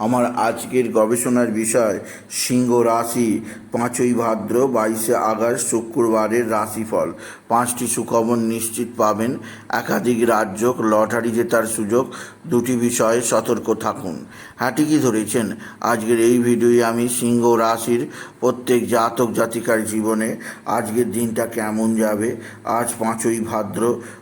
আমার আজকের গবেষণার বিষয়, সিংহ রাশি, পাঁচই ভাদ্র, বাইশে আগস্ট, শুক্রবারের রাশিফল। পাঁচটি সুখবর নিশ্চিত পাবেন। একাধিক রাজ্য লটারি জেতার সুযোগ, দুটি বিষয়ে সতর্ক থাকুন। হ্যাঁ ঠিকই ধরেছেন। আজকের এই ভিডিওয়ে আমি সিংহ রাশির প্রত্যেক জাতক জাতিকার জীবনে আজকের দিনটা কেমন যাবে। আজ পাঁচই ভাদ্র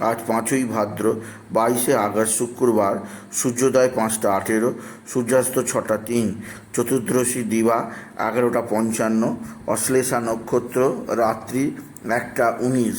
আজ পাঁচই ভাদ্র, বাইশে আগস্ট, শুক্রবার, সূর্যোদয় পাঁচটা আঠেরো, সূর্যাস্ত ছটা তিন, চতুর্দশী দিবা এগারোটা পঞ্চান্ন, অশ্লেষা নক্ষত্র রাত্রি একটা উনিশ।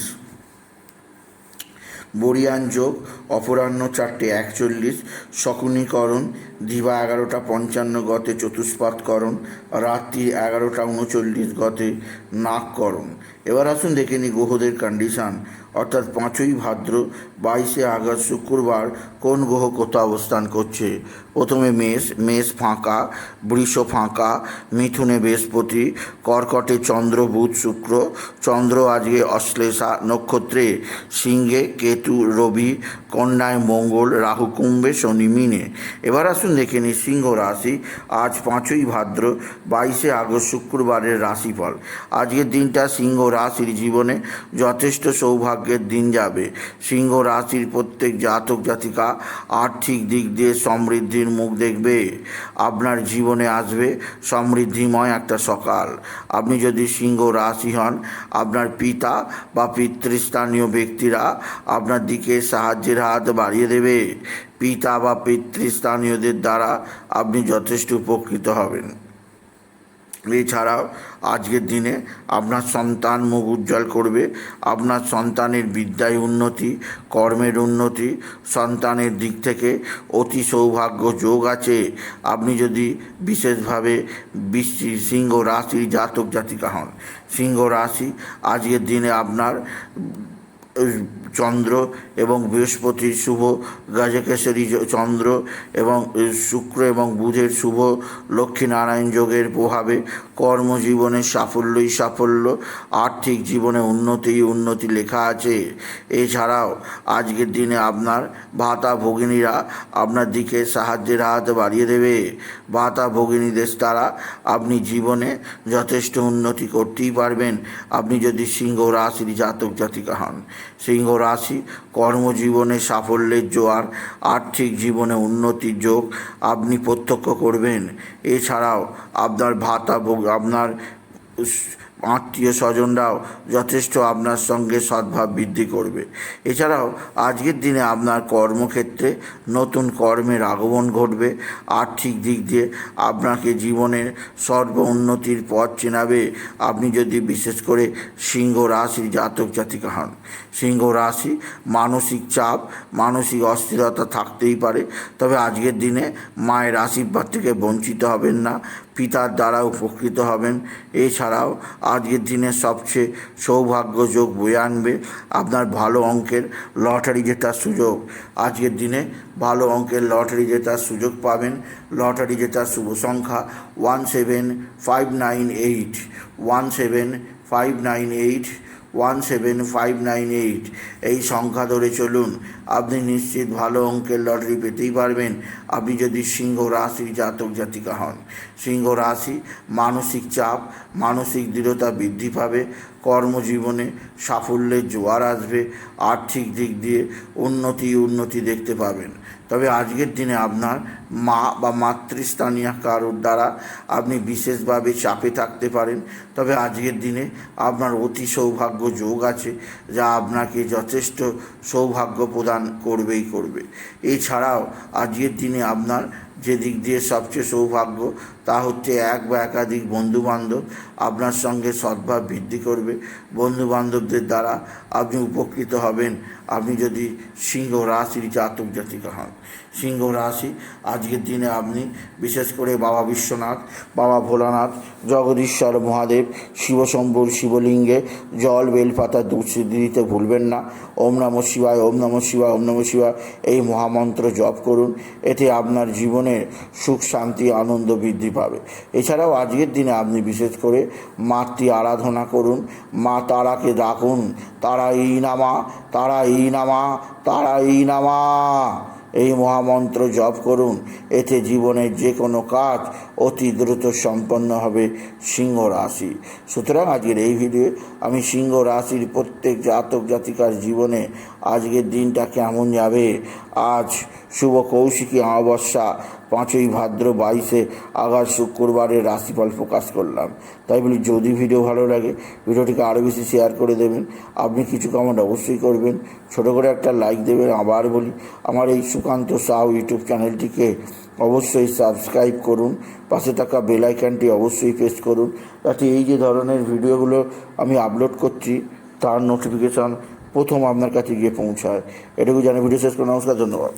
বরিয়ান যোগ, অপরাহ্ন চারটে একচল্লিশ, শকুনীকরণ, দিবা এগারোটা পঞ্চান্ন গতে চতুষ্পাতকরণ, রাত্রি এগারোটা উনচল্লিশ গতে নাককরণ এবার আসুন দেখে নিই গ্রহদের কন্ডিশান অর্থাৎ পাঁচই ভাদ্র বাইশে আগস্ট শুক্রবার কোন গ্রহ কোথাও অবস্থান করছে? প্রথমে মেষ মেষ ফাঁকা, বৃষ ফাঁকা, মিথুনে বৃহস্পতি, কর্কটে চন্দ্র, বুধ শুক্র, চন্দ্র আজকে অশ্লেষা নক্ষত্রে, সিংহে কেতু, রবি, কন্যায় মঙ্গল, রাহু কুম্ভে, শনি মিনে। এবার আসুন দেখে নিই সিংহ রাশি। আজ পাঁচই ভাদ্র, বাইশে আগস্ট শুক্রবারের রাশিফল। আজকের দিনটা সিংহ রাশির জীবনে যথেষ্ট সৌভাগ্যের দিন যাবে। সিংহ রাশির প্রত্যেক জাতক জাতিকা আর্থিক দিক দিয়ে সমৃদ্ধির মুখ দেখবে। আপনার জীবনে আসবে সমৃদ্ধিময় একটা সকাল। আপনি যদি সিংহ রাশি হন, আপনার পিতা বা পিতৃস্থানীয় ব্যক্তিরা আপনার দিকে সাহায্যের হাত বাড়িয়ে দেবে। পিতা বা পিতৃস্থানীয়দের দ্বারা আপনি যথেষ্ট উপকৃত হবেন। এছাড়াও আজকের দিনে আপনার সন্তান মুখ উজ্জ্বল করবে, আপনার সন্তানের বিদ্যায় উন্নতি, কর্মের উন্নতি, সন্তানের দিক থেকে অতি সৌভাগ্য যোগ আছে। আপনি যদি বিশেষভাবে সিংহ রাশির জাতক জাতিকা হন, সিংহ রাশি আজকের দিনে আপনার চন্দ্র এবং বৃহস্পতির শুভ গাজকেশ্বরী চন্দ্র এবং শুক্র এবং বুধের শুভ, লক্ষ্মীনারায়ণ যোগের প্রভাবে কর্মজীবনে সাফল্যই সাফল্য, আর্থিক জীবনে উন্নতিই উন্নতি লেখা আছে। এছাড়াও আজকের দিনে আপনার ভাতা ভগিনীরা আপনার দিকে সাহায্যের হাত বাড়িয়ে দেবে। ভাতা ভগিনীদের দ্বারা আপনি জীবনে যথেষ্ট উন্নতি করতেই পারবেন। আপনি যদি সিংহ রাশির জাতক জাতিকা হন সিংহ রাশি, কর্মজীবনে সাফল্যের জোয়ার, আর্থিক জীবনে উন্নতির যোগ আপনি প্রত্যক্ষ করবেন। এছাড়াও আপনার ভাতা আপনার আত্মীয় স্বজনরাও যথেষ্ট আপনার সঙ্গে সদ্ভাব বৃদ্ধি করবে। এছাড়াও আজকের দিনে আপনার কর্মক্ষেত্রে নতুন কর্মের আগমন ঘটবে। আর্থিক দিক দিয়ে আপনাকে জীবনের সর্ব উন্নতির পথ চেনাবে। আপনি যদি বিশেষ করে সিংহ রাশির জাতক জাতিকা হন, সিংহ রাশি মানসিক চাপ, মানসিক অস্থিরতা থাকতেই পারে। তবে আজকের দিনে মায়ের আশীর্বাদ থেকে বঞ্চিত হবেন না। পিতার দ্বারা উপকৃত হবেন। এছাড়াও আজকের দিনে সবচেয়ে সৌভাগ্য যোগ বয়ে আনবে আপনার ভালো অঙ্কের লটারি জেতার সুযোগ। আজকের দিনে ভালো অঙ্কের লটারি জেতার সুযোগ পাবেন। লটারি জেতার শুভ সংখ্যা one seven five nine eight. One seven five nine eight. One seven five nine eight. এই সংখ্যা ধরে চলুন। আপনি নিশ্চিত ভালো অঙ্কের লটারি পেতেই পারবেন। আপনি যদি সিংহ রাশির জাতক জাতিকা হন সিংহ রাশি, মানসিক চাপ, মানসিক দৃঢ়তা বৃদ্ধি পাবে, কর্মজীবনে সাফল্যের জোয়ার আসবে, আর্থিক দিক দিয়ে উন্নতি উন্নতি দেখতে পাবেন। তবে আজকের দিনে আপনার মা বা মাতৃস্থানীয় কারোর দ্বারা আপনি বিশেষভাবে চাপে থাকতে পারেন। তবে আজকের দিনে আপনার অতি সৌভাগ্য যোগ আছে, যা আপনাকে যথেষ্ট সৌভাগ্য প্রদান করবেই করবে। এছাড়াও আজকের দিনে আপনার যে দিক দিয়ে সবচেয়ে সৌভাগ্য, তা হচ্ছে এক বা একাধিক বন্ধুবান্ধব আপনার সঙ্গে সদ্ভাব বৃদ্ধি করবে। বন্ধুবান্ধবদের দ্বারা আপনি উপকৃত হবেন। আপনি যদি সিংহ রাশির জাতক জাতিকা হন। সিংহ রাশি, আজকের দিনে আপনি বিশেষ করে বাবা বিশ্বনাথ, বাবা ভোলানাথ, জগদীশ্বর মহাদেব শিবশম্ভুর শিবলিঙ্গে জল বেলপাতা দুধ দিতে ভুলবেন না। ওম নম শিবায়, ওম নম শিবায়, ওম নম শিবায় এই মহামন্ত্র জপ করুন। এতে আপনার জীবনের সুখ, শান্তি, আনন্দ বৃদ্ধি পাবে। এছাড়াও আজকের দিনে আপনি বিশেষ করে মাতৃ আরাধনা করুন, মা তারাকে ডাকুন, তারা এই নামা, তারা এই নামা, তারা এই নামা। এই মহামন্ত্র জপ করুন। এতে জীবনের যে কোনো কাজ অতি দ্রুত সম্পন্ন হবে সিংহ রাশি। সুতরাং আজকের এই ভিডিও আমি সিংহ রাশির প্রত্যেক জাতক জাতিকার জীবনে আজকের দিনটা কেমন যাবে? আজ শুভ কৌশিকী অমাবস্যা, পাঁচই ভাদ্র বাইশে আগার শুক্রবারের রাশিফল প্রকাশ করলাম। তাই বলি, যদি ভিডিও ভালো লাগে, ভিডিওটিকে আরও বেশি শেয়ার করে দেবেন। আপনি কিছু কমেন্ট অবশ্যই করবেন। ছোটো করে একটা লাইক দেবেন। আবার বলি, আমার এই সুকান্ত সাউ ইউটিউব চ্যানেলটিকে অবশ্যই সাবস্ক্রাইব করুন। পাশে থাকা বেল আইকনটি অবশ্যই প্রেস করুন। যাতে এই যে ধরনের ভিডিওগুলো আমি আপলোড করছি, তার নোটিফিকেশান প্রথম আপনার কাছে গিয়ে পৌঁছায়। এটুকু জানি ভিডিও শেষ করে নমস্কার ধন্যবাদ।